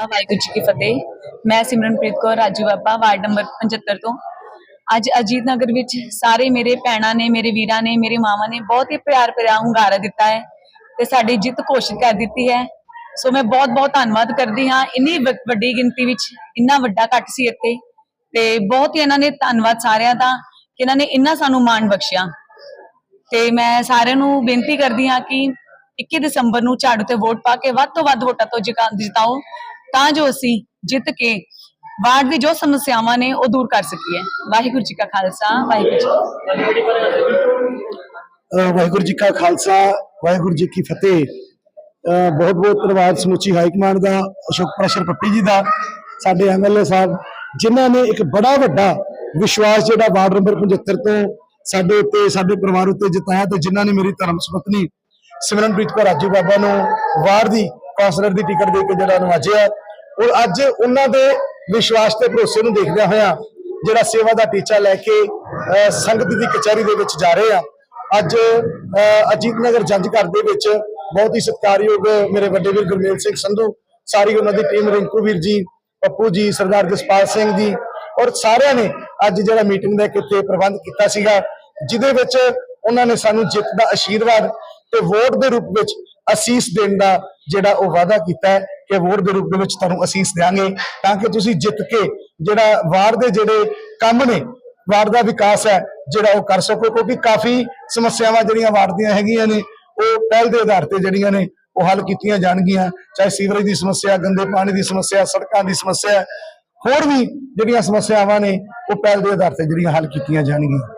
ਵਾਹਿਗੁਰੂ ਜੀ ਕੀ ਫਤਿਹ। ਮੈਂ ਸਿਮਰਨਪ੍ਰੀਤ ਕੌਰ, ਰਾਜੂ ਬਾਬਾ, ਵਾਰਡ ਨੰਬਰ 75 ਤੋਂ। ਅੱਜ ਅਜੀਤ ਨਗਰ ਵਿੱਚ ਸਾਰੇ ਮੇਰੇ ਭੈਣਾਂ ਨੇ, ਮੇਰੇ ਵੀਰਾਂ ਨੇ, ਮੇਰੇ ਮਾਵਾਂ ਨੇ ਬਹੁਤ ਹੀ ਪਿਆਰ ਭਰਿਆ ਹੁੰਗਾਰਾ ਦਿੱਤਾ ਹੈ ਤੇ ਸਾਡੀ ਜਿੱਤ ਘੋਸ਼ਿਤ ਕਰ ਦਿੱਤੀ ਹੈ। ਸੋ ਮੈਂ ਬਹੁਤ ਬਹੁਤ ਧੰਨਵਾਦ ਕਰਦੀ ਹਾਂ ਇੰਨੀ ਵੱਡੀ ਗਿਣਤੀ ਵਿੱਚ, ਇੰਨਾ ਵੱਡਾ ਇਕੱਠ ਸੀ ਇੱਥੇ ਤੇ ਬਹੁਤ ਹੀ ਇਹਨਾਂ ਨੇ ਧੰਨਵਾਦ ਸਾਰਿਆਂ ਦਾ ਕਿ ਇਹਨਾਂ ਨੇ ਇੰਨਾ ਸਾਨੂੰ ਮਾਣ ਬਖਸ਼ਿਆ। ਤੇ ਮੈਂ ਸਾਰਿਆਂ ਨੂੰ ਬੇਨਤੀ ਕਰਦੀ ਹਾਂ ਕਿ 21 ਦਸੰਬਰ ਨੂੰ ਝਾੜੂ ਤੇ ਵੋਟ ਪਾ ਕੇ ਵੱਧ ਤੋਂ ਵੱਧ ਵੋਟਾਂ ਤੋਂ ਜਿਕਾ- ਜਿਤਾਓ। ਤਾਂ ਜੋ ਅਸੀਂ ਜਿੱਤ ਕੇ ਵਾਰਡ ਦੀ ਜੋ ਸਮੱਸਿਆਵਾਂ ਨੇ ਉਹ ਦੂਰ ਕਰ ਸਕੀਏ। ਵਾਹਿਗੁਰੂ ਜੀ ਕਾ ਖਾਲਸਾ, ਵਾਹਿਗੁਰੂ ਜੀ ਵਾਹਿਗੁਰੂ ਜੀ ਕਾ ਖਾਲਸਾ, ਵਾਹਿਗੁਰੂ ਜੀ ਕੀ ਫਤਿਹ। ਬਹੁਤ ਬਹੁਤ ਧੰਨਵਾਦ ਸਮੁੱਚੀ ਹਾਈ ਕਮਾਂਡ ਦਾ, ਅਸ਼ੋਕ ਪ੍ਰਸ਼ਰ ਪੱਪੀ ਜੀ ਦਾ, ਸਾਡੇ ਐਮਐਲਏ ਸਾਹਿਬ, ਜਿਨ੍ਹਾਂ ਨੇ ਇੱਕ ਬੜਾ ਵੱਡਾ ਵਿਸ਼ਵਾਸ ਜਿਹੜਾ ਵਾਰਡ ਨੰਬਰ 75 ਤੋਂ ਸਾਡੇ ਉੱਤੇ, ਸਾਡੇ ਪਰਿਵਾਰ ਉੱਤੇ ਜਿਤਾਇਆ ਤੇ ਜਿਨ੍ਹਾਂ ਨੇ ਮੇਰੀ ਧਰਮ ਸੁਪਤਨੀ ਸਿਮਰਨਪ੍ਰੀਤ ਕੌਰ ਰਾਜੂ ਬਾਬਾ ਨੂੰ ਵਾਰ ਦੀ ਕੌਂਸਲਰ ਦੀ ਟਿਕਟ ਦੇ ਕੇ ਜਿਹੜਾ ਨਵਾਜਿਆ ਔਰ ਅੱਜ ਉਹਨਾਂ ਦੇ ਵਿਸ਼ਵਾਸ ਤੇ ਭਰੋਸੇ ਨੂੰ ਦੇਖਦਿਆਂ ਹੋਇਆਂ ਜਿਹੜਾ ਸੇਵਾ ਦਾ ਟੀਚਾ ਲੈ ਕੇ ਸੰਗਤ ਦੀ ਕਚਹਿਰੀ ਦੇ ਵਿੱਚ ਜਾ ਰਹੇ ਆ। ਅੱਜ ਅਜੀਤ ਨਗਰ ਜੰਜ ਘਰ ਦੇ ਵਿੱਚ ਬਹੁਤ ਹੀ ਸਤਿਕਾਰਯੋਗ ਮੇਰੇ ਵੱਡੇ ਵੀਰ ਗੁਰਮੇਲ ਸਿੰਘ ਸੰਧੂ, ਸਾਰੀ ਉਹਨਾਂ ਦੀ ਟੀਮ ਰਿੰਕੂ ਵੀਰ ਜੀ, ਪੱਪੂ ਜੀ, ਸਰਦਾਰ ਜਸਪਾਲ ਸਿੰਘ ਜੀ, ਔਰ ਸਾਰਿਆਂ ਨੇ ਅੱਜ ਜਿਹੜਾ ਮੀਟਿੰਗ ਦਾ ਇੱਕ ਇੱਥੇ ਪ੍ਰਬੰਧ ਕੀਤਾ ਸੀਗਾ, ਜਿਹਦੇ ਵਿੱਚ ਉਹਨਾਂ ਨੇ ਸਾਨੂੰ ਜਿੱਤ ਦਾ ਆਸ਼ੀਰਵਾਦ ਤੇ ਵੋਟ ਦੇ ਰੂਪ ਵਿੱਚ ਅਸੀਸ ਦੇਣ ਦਾ ਜਿਹੜਾ ਉਹ ਵਾਅਦਾ ਕੀਤਾ ਹੈ ਕਿ ਵੋਟ ਦੇ ਰੂਪ ਦੇ ਵਿੱਚ ਤੁਹਾਨੂੰ ਅਸੀਸ ਦੇਵਾਂਗੇ ਤਾਂ ਕਿ ਤੁਸੀਂ ਜਿੱਤ ਕੇ ਜਿਹੜਾ ਵਾਰ ਦੇ ਜਿਹੜੇ ਕੰਮ ਨੇ, ਵਾਰ ਦਾ ਵਿਕਾਸ ਹੈ, ਜਿਹੜਾ ਉਹ ਕਰ ਸਕੋ, ਕਿਉਂਕਿ ਕਾਫੀ ਸਮੱਸਿਆਵਾਂ ਜਿਹੜੀਆਂ ਵਾਰਡ ਦੀਆਂ ਹੈਗੀਆਂ ਨੇ, ਉਹ ਪਹਿਲ ਦੇ ਆਧਾਰ ਤੇ ਜਿਹੜੀਆਂ ਨੇ, ਉਹ ਹੱਲ ਕੀਤੀਆਂ ਜਾਣਗੀਆਂ, ਚਾਹੇ ਸੀਵਰੇਜ ਦੀ ਸਮੱਸਿਆ, ਗੰਦੇ ਪਾਣੀ ਦੀ ਸਮੱਸਿਆ, ਸੜਕਾਂ ਦੀ ਸਮੱਸਿਆ, ਹੋਰ ਵੀ ਜਿਹੜੀਆਂ ਸਮੱਸਿਆਵਾਂ ਨੇ, ਉਹ ਪਹਿਲ ਦੇ ਆਧਾਰ ਤੇ ਜਿਹੜੀਆਂ ਹੱਲ ਕੀਤੀਆਂ ਜਾਣਗੀਆਂ।